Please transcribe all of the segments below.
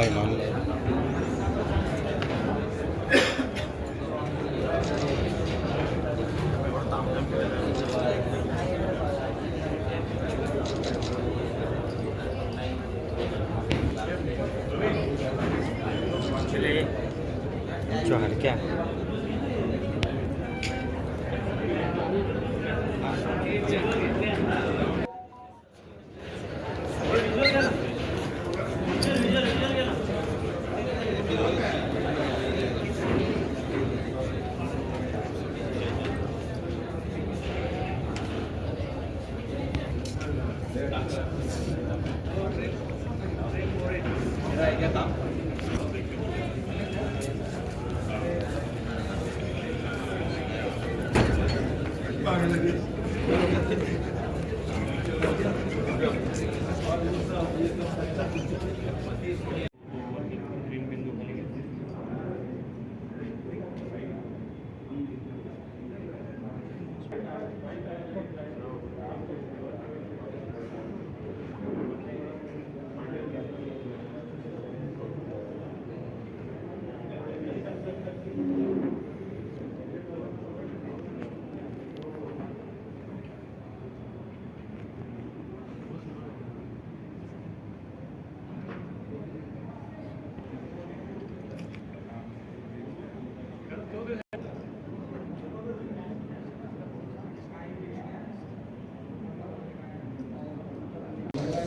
လိုက်ပါနဲ့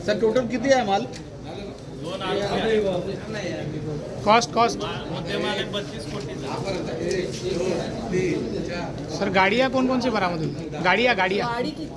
sir total किती आहे माल कॉस्ट कॉस्ट सर गाड़ियाँ कौन सी बरामद हुई गाड़ियाँ गाड़ियाँ गाडी किती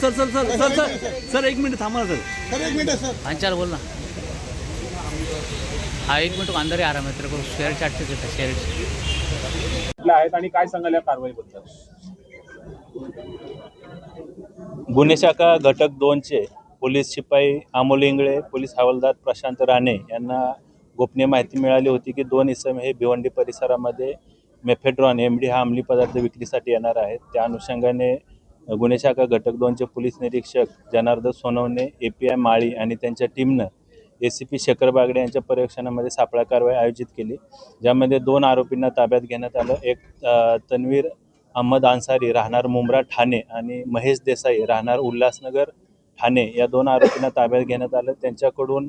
sir sir sir sir sir sir एक मिनिट थांबा ना सर. सर एक मिनिट सर. हाँ चल बोल ना. हाँ एक मिनट को अंदर ही आ रहा मैं तेरे को शेयर चैट से देता शेयर कुठल्या आहेत आणि काय सांगाल या कारवाईबद्दल? गुन्हे शाखा घटक दोनचे पोलीस शिपाई अमोल इंगळे पोलीस हवालदार प्रशांत राणे यांना गोपनीय माहिती मिळाली होती की दोन इसम हे भिवंडी परिसरामध्ये मेफेड्रॉन एम डी हा अंमली पदार्थ विक्रीसाठी येणार आहेत त्या अनुषंगाने गुन्हे शाखा घटक दोनचे पोलीस निरीक्षक Janardan Sonawane A P I Mali आणि त्यांच्या टीमनं A C P Shekhar Bagde यांच्या पर्यवेक्षणामध्ये सापळा कारवाई आयोजित केली. ज्यामध्ये दोन आरोपींना ताब्यात घेण्यात आलं. एक तन्वीर अहमद अन्सारी राहणार मुंब्रा ठाणे आणि महेश देसाई राहणार उल्हासनगर ठाणे या दोन आरोपींना ताब्यात घेण्यात आलं. त्यांच्याकडून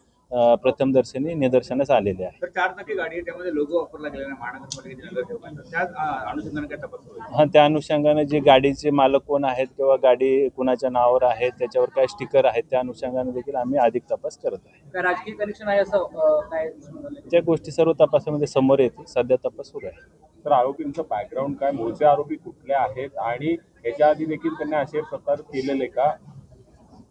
प्रथमदर्शनी निदर्शनास आलेले आहे. तर चार चाकी गाडी त्यामध्ये लोगो वापरला? हा त्या अनुषंगाने जे गाडीचे मालक कोण आहेत किंवा गाडी कुणाच्या नावावर आहे त्याच्यावर काय स्टिकर आहेत त्या अनुषंगाने देखील आम्ही अधिक तपास करत आहे. काय राजकीय कनेक्शन आहे असं काय? त्या गोष्टी सर्व तपासामध्ये समोर येतील. सध्या तपास सुरू आहे. तर आरोपींचं बॅकग्राऊंड काय? मूळचे आरोपी कुठले आहेत? आणि याच्या आधी देखील त्यांनी असे प्रकार केलेले का?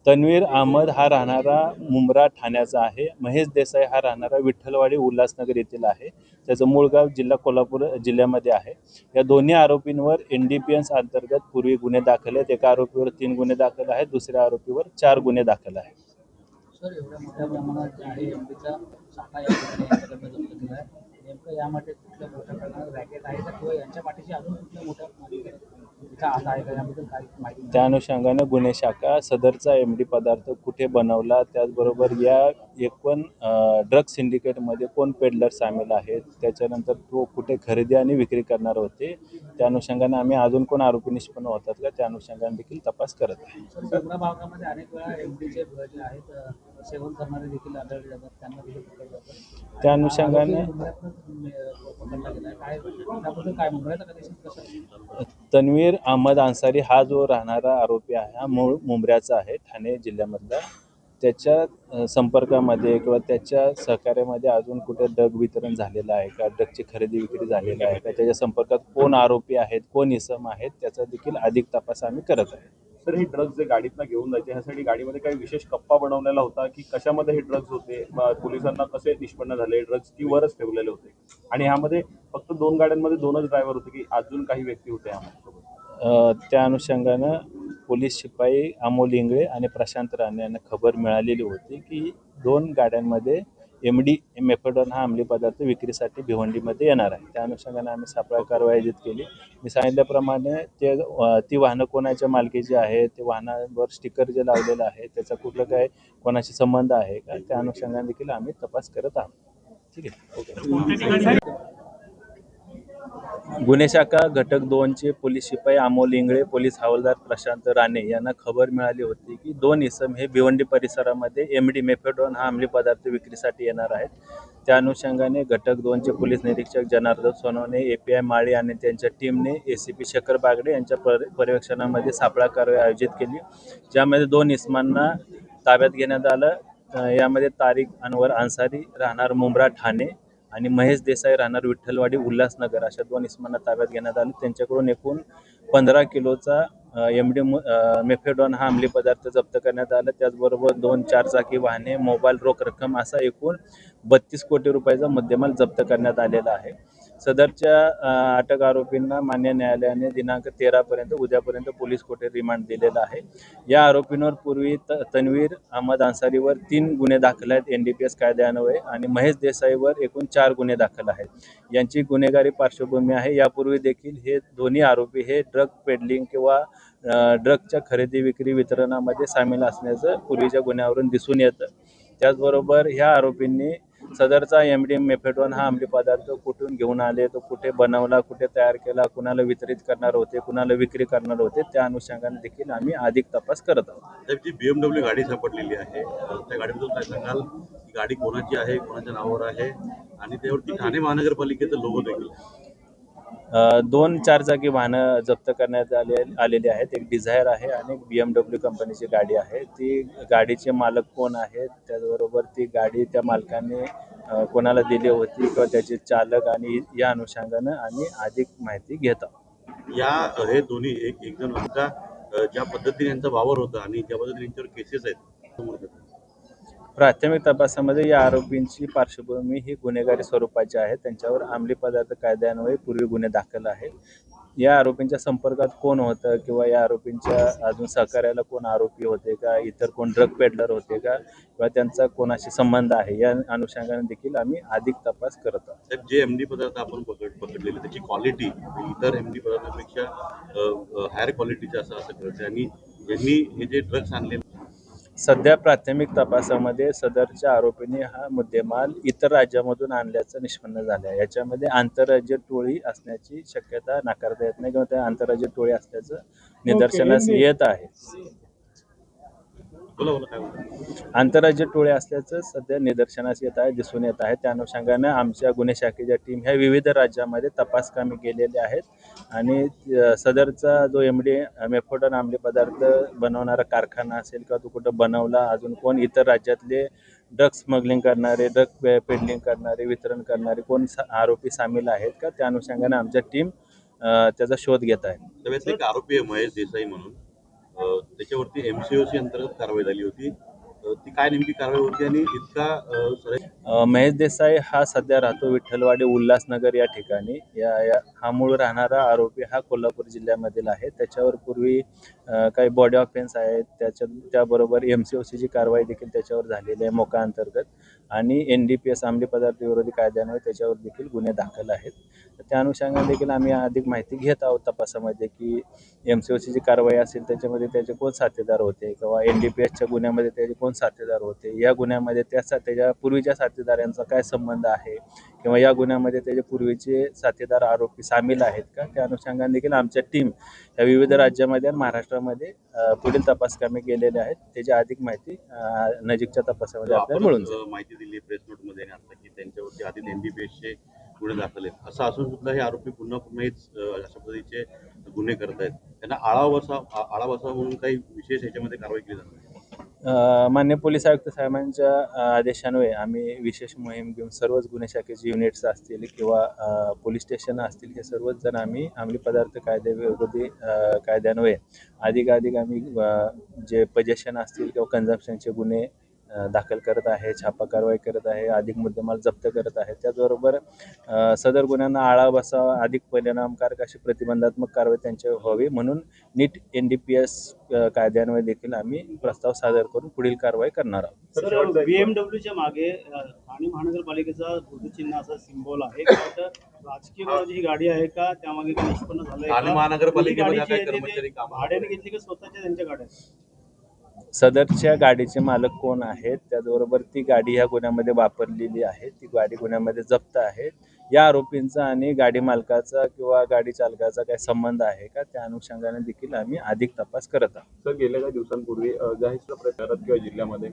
तन्वीर अहमद हा राहणारा मुंब्रा ठाण्याचा आहे. महेश देसाई हा राहणारा विठ्ठलवाडी उल्हासनगर येथील आहे. त्याचं मूळ गाव जिल्हा कोल्हापूर जिल्ह्यामध्ये आहे. या दोन्ही आरोपींवर एन डी पी एस अंतर्गत पूर्वी गुन्हे दाखल आहेत. एका आरोपीवर तीन गुन्हे दाखल आहेत. दुसऱ्या आरोपीवर चार गुन्हे दाखल आहेत. सर एवढ्या मोठ्या प्रमाणात आहे नेमकं यामध्ये कुठल्या मोठ्या प्रमाणात रॅकेट आहे किंवा यांच्या पाठीशी अजून कुठल्या मोठ्या त्या अनुषंगानं गुन्हे शाखा सदरचा एम डी पदार्थ कुठे बनवला त्याचबरोबर या एकूण ड्रग सिंडिकेटमध्ये कोण पेडलर सामील आहेत त्याच्यानंतर तो कुठे खरेदी आणि विक्री करणार होते त्या अनुषंगाने आम्ही अजून कोण आरोपी निष्पन्न होतात का त्या अनुषंगाने देखील तपास करत आहे. सेवन करणारे देखील आढळले जातात. त्यांना देखील पकडलं जातं? त्या अनुषंगाने आरोपी मुंबईतनं, अं, पकडला गेला काय त्याबद्दल काय मुंबईचा कनेक्शन कसं तन्वीर अहमद अन्सारी हा जो राहणारा आरोपी आहे हा मूळ मुंबऱ्याचा आहे ठाणे जिल्ह्यामधला. त्याच्या संपर्कामध्ये किंवा त्याच्या सहकार्यामध्ये अजून कुठे ड्रग वितरण झालेलं आहे का? ड्रगची खरेदी विक्री झालेली आहे का? त्याच्या संपर्कात कोण आरोपी आहेत? कोण इसम आहेत? त्याचा देखील अधिक तपास आम्ही करत आहे. तर हे ड्रग्ज जे गाडीतनं घेऊन जायचे ह्यासाठी गाडीमध्ये काही विशेष कप्पा बनवलेला होता की कशामध्ये हे ड्रग्ज होते? पोलिसांना कसे निष्पन्न झाले? ड्रग्ज की वरच ठेवलेले होते. आणि ह्यामध्ये फक्त दोन गाड्यांमध्ये दोनच ड्रायव्हर होते की अजून काही व्यक्ती होते ह्यामध्ये. त्या अनुषंगानं पोलीस शिपाई अमोल इंगळे आणि प्रशांत राणे यांना खबर मिळालेली होती की दोन गाड्यांमध्ये एम डी मेफेडॉन हा अंमली पदार्थ विक्रीसाठी भिवंडीमध्ये येणार आहे. त्या अनुषंगाने आम्ही सापळा कारवाई आयोजित केली. मी सांगितल्याप्रमाणे ते ती वाहनं कोणाच्या मालकीची आहे ते वाहनावर स्टिकर जे लावलेलं आहे त्याचा कुठलं काय कोणाशी संबंध आहे का त्या अनुषंगाने देखील आम्ही तपास करत आहोत. ठीक आहे? ओके. गुन्हे शाखा घटक दोनचे पोलीस शिपाई अमोल इंगळे पोलीस हवालदार प्रशांत राणे यांना खबर मिळाली होती की दोन इसम हे भिवंडी परिसरामध्ये एम डी मेफेडॉन हा अंमली पदार्थ विक्रीसाठी येणार आहेत. त्या अनुषंगाने घटक दोनचे पोलीस निरीक्षक Janardan Sonawane A P I Mali आणि त्यांच्या टीमने A C P Shekhar Bagde यांच्या पर पर्यवेक्षणामध्ये सापळा कारवाई आयोजित केली. ज्यामध्ये दोन इसमांना ताब्यात घेण्यात आलं. यामध्ये तारीख अनवर अन्सारी राहणार मुंब्रा ठाणे. आणि महेश देसाई राहणार विठ्ठलवाडी उल्हासनगर अशा दोन इसमांना ताब्यात घेण्यात आले. त्यांच्याकडून एकूण पंधरा किलोचा एम डी मेफेडॉन हा अंमली पदार्थ जप्त करण्यात आला. त्याचबरोबर दोन चारचाकी वाहने मोबाईल रोख रक्कम असा एकूण बत्तीस कोटी रुपयाचा मुद्देमाल जप्त करण्यात आलेला आहे. सदरच्या अटक आरोपींना मान्य न्यायालयाने दिनांक तेरापर्यंत उद्यापर्यंत पोलीस कोठे रिमांड दिलेला आहे? या आरोपींवर पूर्वी त तन्वीर अहमद अन्सारीवर तीन गुन्हे दाखल आहेत एन डी पी एस कायद्यान्वये आणि महेश देसाईवर एकूण चार गुन्हे दाखल आहेत. यांची गुन्हेगारी पार्श्वभूमी आहे. यापूर्वी देखील हे दोन्ही आरोपी हे ड्रग पेडलिंग किंवा ड्रगच्या खरेदी विक्री वितरणामध्ये सामील असण्याचं पूर्वीच्या गुन्ह्यावरून दिसून येतं. त्याचबरोबर ह्या आरोपींनी सदरचा एम डी मेफेडॉन हा अंमली पदार्थ कुठून घेऊन आले तो कुठे बनवला कुठे तयार केला कुणाला वितरित करणार होते कुणाला विक्री करणार होते त्या अनुषंगाने देखील आम्ही अधिक तपास करत आहोत. साहेब जी बीएमडब्ल्यू गाडी सापडलेली आहे त्या गाडीबद्दल काय सांगाल? गाडी कोणाची आहे कोणाच्या नावावर आहे? आणि त्यावरती ठाणे महानगरपालिकेचं लोगो देखील अ, दोन चारचाकी वाहनं जप्त करण्यात आले आलेली आहेत. एक डिझायर आहे आणि एक बी एम डब्ल्यू कंपनीची गाडी आहे. ती गाडीचे मालक कोण आहेत त्याचबरोबर ती गाडी त्या मालकाने अ, कोणाला दिली होती किंवा त्याचे चालक आणि या अनुषंगानं आम्ही अधिक माहिती घेत. आहोत या हे दोन्ही एक एक जण आमचा ज्या पद्धतीने यांचा वावर होता आणि ज्या पद्धतीने यांच्यावर केसेस आहेत समोर प्राथमिक तपासामध्ये या आरोपींची पार्श्वभूमी ही गुन्हेगारी स्वरूपाची आहे. त्यांच्यावर अंमली पदार्थ कायद्यान्वये पूर्वी गुन्हे दाखल आहेत. या आरोपींच्या संपर्कात कोण होतं किंवा या आरोपींच्या अजून सहकार्याला कोण आरोपी होते का? इतर कोण ड्रग पेडलर होते का? किंवा त्यांचा कोणाशी संबंध आहे? या अनुषंगाने देखील आम्ही अधिक तपास करत आहोत. साहेब जे एम डी पदार्थ आपण पकड पकडलेले त्याची क्वालिटी इतर एम डी पदार्थापेक्षा हायर क्वालिटीचे असं असं कळतं आणि यांनी हे जे ड्रग्स आणले सध्या प्राथमिक तपासामध्ये सदरच्या आरोपींनी हा मुद्देमाल इतर राज्यामधून आणल्याचं निष्पन्न झालं आहे. याच्यामध्ये आंतरराज्य टोळी असण्याची शक्यता नाकारता येत नाही किंवा त्या आंतरराज्य टोळी असल्याचं निदर्शनास येत आहे बोला बोला काय बोलता आंतरराज्य टोळे असल्याचं सध्या निदर्शनास येत आहे दिसून येत आहे. त्या अनुषंगानं आमच्या गुन्हे शाखेच्या टीम ह्या विविध राज्यामध्ये तपास कामे केलेली आहेत. आणि अ, सदरचा जो एम डी मेफोडन आंमली पदार्थ बनवणारा कारखाना असेल किंवा तो कुठं बनवला अजून कोण इतर राज्यातले ड्रग स्मगलिंग करणारे ड्रग पेडलिंग करणारे वितरण करणारे कोण सा- आरोपी सामील आहेत का? त्या अनुषंगानं आमच्या टीम त्याचा शोध घेत आहे. त्यावेळेस एक आरोपी आहे महेश देसाई म्हणून. त्याच्यावरती एमसीओसी अंतर्गत कारवाई झाली होती. ती काय नेमकी कारवाई होती आणि इतका महेश देसाई हा सध्या राहतो विठ्ठलवाडी उल्हासनगर या ठिकाणी. या या हा मूळ राहणारा आरोपी हा कोल्हापूर जिल्ह्यामधील आहे. त्याच्यावर पूर्वी काही बॉडी ऑफेन्स आहेत त्याच्या त्याबरोबर एम सी ओ सीची कारवाई देखील त्याच्यावर झालेली आहे मोका अंतर्गत आणि एन डी पी एस अंमली पदार्थ विरोधी कायद्यान्वये त्याच्यावर देखील गुन्हे दाखल आहेत. तर त्या अनुषंगाने देखील आम्ही अधिक माहिती घेत आहोत तपासामध्ये की एम सी ओ सीची कारवाई असेल त्याच्यामध्ये त्याचे कोण साथीदार होते किंवा एन डी पी एसच्या गुन्ह्यामध्ये त्याचे कोण साथीदार होते? या गुन्ह्यामध्ये त्या सा त्याच्या पूर्वीच्या साथीदारांचा काय संबंध आहे? किंवा या गुन्ह्यामध्ये त्याचे पूर्वीचे साथीदार आरोपी सामील आहेत का? त्या अनुषंगाने देखील आमच्या टीम या विविध राज्यामध्ये आणि महाराष्ट्रामध्ये पुढील तपास कामे केलेले आहेत. त्याची अधिक माहिती नजीकच्या तपासामध्ये आपल्याला मिळून माहिती दिली प्रेस नोटमध्ये की त्यांच्यावरती आधी एनडीपीएसचे गुन्हे दाखल आहेत. असं असून सुद्धा हे आरोपी पुन्हा पुन्हा हेच अशा पद्धतीचे गुन्हे करत आहेत त्यांना आळा बसा आळा बसा म्हणून काही विशेष ह्याच्यामध्ये कारवाई केली जाणार अ, मान्य पोलीस आयुक्त साहेबांच्या आदेशान्वये आम्ही विशेष मोहीम घेऊन सर्वच गुन्हे शाखेचे युनिट्स असतील किंवा पोलीस स्टेशन असतील हे सर्वच जण आम्ही अंमली पदार्थ कायद्याविरोधी कायद्यान्वये अधिकाधिक आम्ही जे पजेशन असतील किंवा कन्झम्पशनचे गुन्हे दाखल करत आहे छापा कारवाई करत आहे अधिक मुद्देमाल जप्त करत आहे. त्याचबरोबर सदर गुन्ह्यांना आळा बसावा अधिक परिणामकारक अशी प्रतिबंधात्मक कारवाई त्यांच्यावर व्हावी म्हणून नीट एन डी पी एस कायद्यान्वये देखील आम्ही प्रस्ताव सादर करून पुढील कारवाई करणार आहोत. सर बीएमडब्ल्यूच्या मागे ठाणे महानगरपालिकेचा चिन्ह असा सिम्बॉल आहे. राजकीय ही. गाडी आहे का? त्यामागे काही निष्पन्न? ठाणे महानगरपालिकेमध्ये भाड्याने घेतली का स्वतःच्या त्यांच्या गाड्या? आहेत? सदरच्या गाडीचे मालक कोण आहेत? त्याचबरोबर ती गाडी ह्या गुन्ह्यामध्ये वापरलेली आहे. ती गाडी गुन्ह्यामध्ये जप्त आहे. या आरोपींचा आणि गाडी मालकाचा किंवा गाडी चालकाचा काही संबंध आहे का? त्या अनुषंगाने देखील आम्ही अधिक तपास करत आहोत. तर गेल्या काही दिवसांपूर्वी जाहीर प्रचारात किंवा जिल्ह्यामध्ये?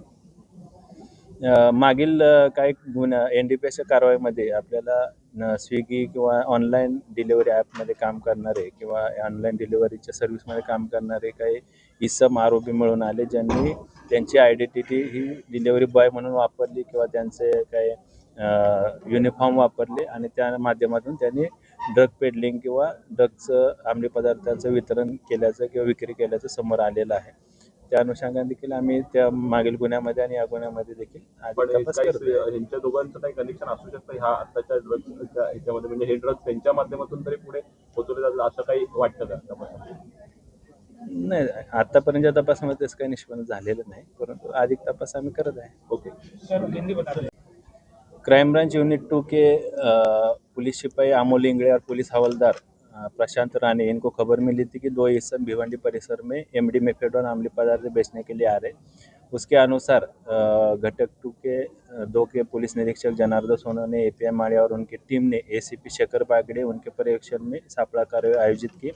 मागील काही गुन्हा एन डी पी एसच्या कारवाईमध्ये आपल्याला स्विगी किंवा ऑनलाईन डिलिव्हरी ॲपमध्ये काम करणारे किंवा ऑनलाईन डिलिव्हरीच्या सर्व्हिसमध्ये काम करणारे काही इसम आरोपी मिळून आले ज्यांनी त्यांची आयडेंटिटी ही डिलिव्हरी बॉय म्हणून वापरली किंवा त्यांचे काही युनिफॉर्म वापरले आणि त्या माध्यमातून त्यांनी ड्रग पेडलिंग किंवा ड्रगचं अंमली पदार्थाचं वितरण केल्याचं किंवा विक्री केल्याचं समोर आलेलं आहे त्या अनुषंगाने देखील आम्ही त्या मागील गुन्ह्यामध्ये आणि या गुन्ह्यामध्ये देखील पण अधिक तपास काही करतोय ह्यांच्या दोघांचं काही कनेक्शन असू शकतं ह्या आताच्या ड्रग्सच्या ह्याच्यामध्ये म्हणजे हे ड्रग्स त्यांच्या माध्यमातून तरी पुढे पोहोचवले जातात असं काही वाटतं का? नाही आतापर्यंतच्या तपासामध्ये तसं काही निष्पन्न झालेलं नाही परंतु अधिक तपास आम्ही करत आहे. Okay. Crime branch unit two के अ, पुलिस सिपाही अमोल इंगड़े और पुलिस हवलदार प्रशांत राणे इनको खबर मिली थी कि दो इसम भिवंडी परिसर में एमडी मेफेडोन अम्ली पदार्थ बेचने के लिए आ रहे उसके अनुसार घटक टू के दो के पुलिस निरीक्षक जनार्दन सोनोने ए पी माड़िया और उनकी टीम ने A C P Shekhar Bagde उनके पर्यवेक्षण में सापड़ा कार्रवाई आयोजित की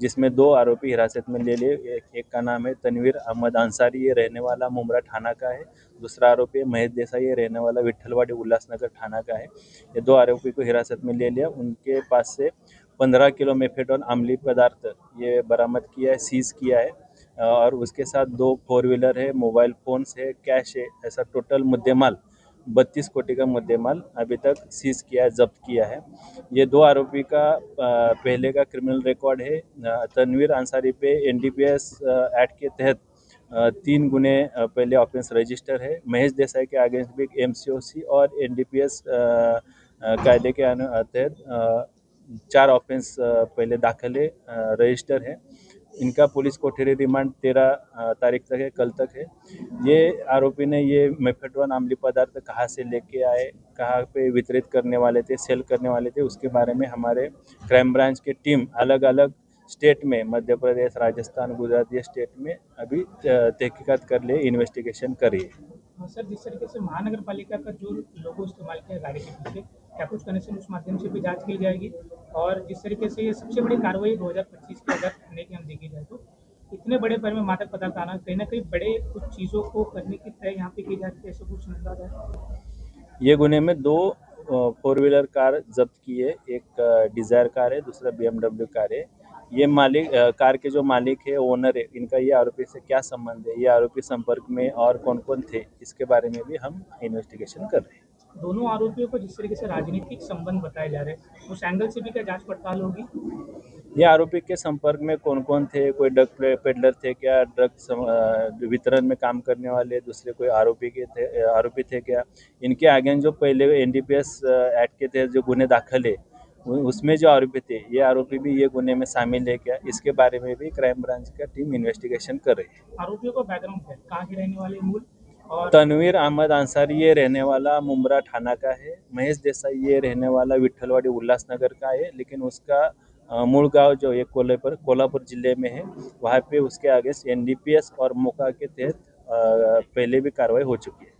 जिसमें दो आरोपी हिरासत में ले लिए। एक, एक का नाम है तनवीर अहमद अंसारी ये रहने वाला मुमरा थाना का है। दूसरा आरोपी है महेश देसाई ये रहने वाला विठलवाड़ी उल्लासनगर थाना का है। ये दो आरोपी को हिरासत में ले लिया। उनके पास से पंद्रह किलो मेफेडोन अम्ली पदार्थ ये बरामद किया है सीज किया है। और उसके साथ दो फोर व्हीलर है मोबाइल फ़ोन्स है कैश है, ऐसा टोटल मुद्देमाल, बत्तीस कोटी का मुद्देमाल अभी तक सीज किया, जब्त किया है। ये दो आरोपी का पहले का क्रिमिनल रिकॉर्ड है तनवीर अंसारी पे N D P S act के तहत तीन गुने पहले ऑफेंस रजिस्टर है। महेश देसाई के अगेंस्ट भी एम सी ओ सी और एन डी पी एस कायदे के तहत चार ऑफेंस पहले दाखिल है रजिस्टर है। इनका पुलिस कोठरी रिमांड तेरह तारीख तक है कल तक है। ये आरोपी ने ये मेफेड्रॉन अम्ली पदार्थ कहाँ से लेके आए कहाँ पे वितरित करने वाले थे सेल करने वाले थे उसके बारे में हमारे क्राइम ब्रांच की टीम अलग अलग स्टेट में मध्य प्रदेश राजस्थान गुजरात ये स्टेट में अभी तहकीकत कर लिए इन्वेस्टिगेशन करी हाँ, सर, जिस तरीके से महानगर पालिका का जो लोगो इस्तेमाल किया गाड़ी के पीछे, क्या कुछ कनेक्शन उस माध्यम से भी जाँच की जाएगी? और जिस तरीके से ये सबसे बड़ी कार्रवाई 2025 की अगर करने की हम देखी जाए तो इतने बड़े पैर में मादक पदार्थ आना, कहीं ना कहीं बड़े कुछ चीज़ों को करने की तय यहाँ पे की जाती है, ऐसा कुछ अंदाज़ा है। ये गुने में दो फोर व्हीलर कार जब्त की है, एक डिज़ायर कार है, दूसरा बी कार है। ये मालिक अ, कार के जो मालिक है ओनर है इनका ये आरोपी से क्या संबंध है? ये आरोपी संपर्क में और कौन कौन थे? इसके बारे में भी हम इन्वेस्टिगेशन कर रहे हैं। दोनों आरोपियों को जिस तरीके से राजनीतिक संबंध बताए जा रहे हैं उस एंगल से भी क्या जाँच पड़ताल होगी? ये आरोपी के संपर्क में कौन कौन थे? कोई ड्रग पेडलर थे क्या? ड्रग सम- अ, वितरण में काम करने वाले? दूसरे कोई आरोपी के थे अ, आरोपी थे क्या? इनके आगे जो पहले N D P S act के तहत जो गुने दाखिल है उसमें जो आरोपी थे ये आरोपी भी ये गुने में शामिल है क्या? इसके बारे में भी क्राइम ब्रांच का टीम इन्वेस्टिगेशन कर रही है। आरोपियों का बैकग्राउंड है। कहाँ के रहने वाले मूल? और तनवीर अहमद अंसारी ये रहने वाला मुमरा थाना का है। महेश देसाई ये रहने वाला विठलवाड़ी उल्लासनगर का है लेकिन उसका मूल गाँव जो है कोल्हापुर कोल्हापुर ज़िले में है। वहाँ पे उसके आगे एनडीपीएस और मोका के तहत पहले भी कार्रवाई हो चुकी है।